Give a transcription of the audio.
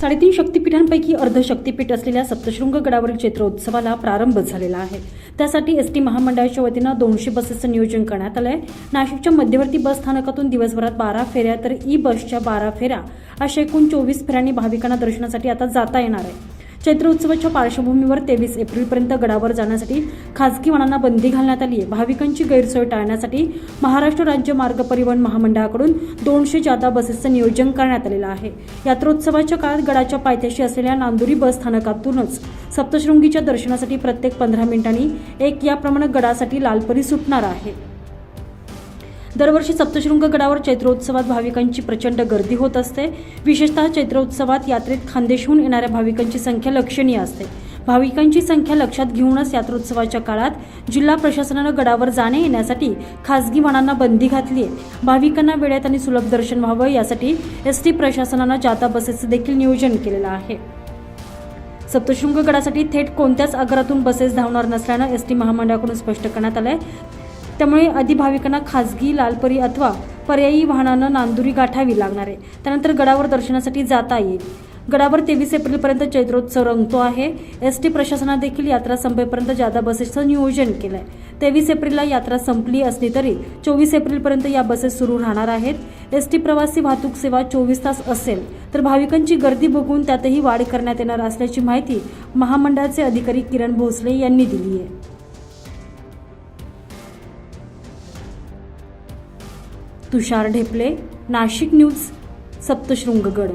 साडेतीन शक्तिपीठांपैकी अर्ध शक्तिपीठ असलेल्या सप्तशृंग गडावरील चैत्रोत्सवाला प्रारंभ झालेला आहे. त्यासाठी एस टी महामंडळाच्या वतीनं दोनशे बसेसचं नियोजन करण्यात आलं आहे नाशिकच्या मध्यवर्ती बस स्थानकातून दिवसभरात बारा फेऱ्या तर ई बसच्या बारा फेऱ्या अशा एकूण चोवीस फेऱ्यांनी भाविकांना दर्शनासाठी आता जाता येणार आहे. चैत्रोत्सवाच्या पार्श्वभूमीवर तेवीस एप्रिलपर्यंत गडावर जाण्यासाठी खासगी वाहनांना बंदी घालण्यात आली आहे भाविकांची गैरसोय टाळण्यासाठी महाराष्ट्र राज्य मार्ग परिवहन महामंडळाकडून दोनशे जादा बसेसचं नियोजन करण्यात आलेलं आहे. यात्रोत्सवाच्या काळात गडाच्या पायथ्याशी असलेल्या नांदुरी बस स्थानकातूनच सप्तशृंगीच्या दर्शनासाठी प्रत्येक पंधरा मिनिटांनी एक याप्रमाणे गडासाठी लालपरी सुटणार आहे. दरवर्षी सप्तशृंग गडावर चैत्रोत्सवात भाविकांची प्रचंड गर्दी होत असते. विशेषतः चैत्रोत्सवात यात्रेत खानदेशहून येणाऱ्या भाविकांची संख्या लक्षणीय असते. भाविकांची संख्या लक्षात घेऊनच यात्रोत्सवाच्या काळात जिल्हा प्रशासनानं गडावर जाणे येण्यासाठी खासगी वाहनांना बंदी घातली आहे भाविकांना वेळेत आणि सुलभ दर्शन व्हावं यासाठी एस टी प्रशासनानं जाता बसेसचं देखील नियोजन केलेलं आहे. सप्तशृंग गडासाठी थेट कोणत्याच आगारातून बसेस धावणार नसल्यानं एस टी महामंडळाकडून स्पष्ट करण्यात आलं आहे त्यामुळे आधी भाविकांना खासगी लालपरी अथवा पर्यायी वाहनानं नांदुरी गाठावी लागणार आहे. त्यानंतर गडावर दर्शनासाठी जाता येईल. गडावर तेवीस एप्रिलपर्यंत चैत्रोत्सव रंगतो आहे. एस टी प्रशासनाने देखील यात्रा संपेपर्यंत जादा बसेसचं नियोजन केलं आहे तेवीस एप्रिलला यात्रा संपली असली तरी चोवीस एप्रिलपर्यंत या बसेस सुरू राहणार आहेत. एस टी प्रवासी वाहतूक सेवा चोवीस तास असेल तर भाविकांची गर्दी बघून त्यातही वाढ करण्यात येणार असल्याची माहिती महामंडळाचे अधिकारी किरण भोसले यांनी दिली आहे. तुषार ढेपले नाशिक न्यूज सप्तशृंगगड.